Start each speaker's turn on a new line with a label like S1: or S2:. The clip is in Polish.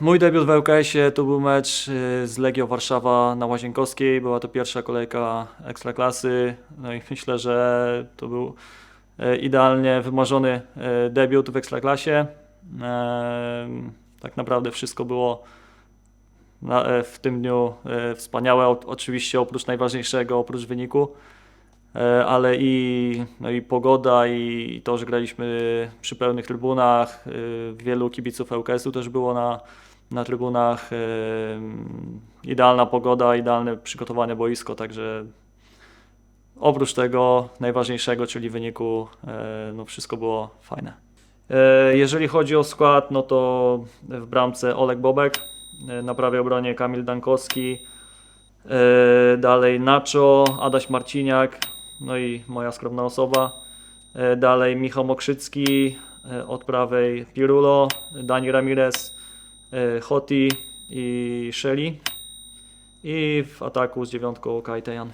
S1: mój debiut w ŁKS-ie to był mecz e, z Legią Warszawa na Łazienkowskiej. Była to pierwsza kolejka Ekstraklasy. No i myślę, że to był e, idealnie wymarzony e, debiut w Ekstraklasie. Tak naprawdę wszystko było w tym dniu wspaniałe. Oczywiście oprócz najważniejszego, oprócz wyniku. E, ale i, no i pogoda i to, że graliśmy przy pełnych trybunach, y, wielu kibiców ŁKS-u też było na, na trybunach, y, idealna pogoda, idealne przygotowane boisko, także oprócz tego najważniejszego, czyli wyniku, e, no wszystko było fajne. E, Jeżeli chodzi o skład, no to w bramce Olek Bobek, e, na prawej obronie Kamil Dankowski, E, Dalej Nacho, Adaś Marciniak, no i moja skromna osoba. E, Dalej Michał Mokrzycki, e, od prawej Pirulo, Dani Ramirez, e, Hoti i Shelley. I w ataku z dziewiątką Kajtejan.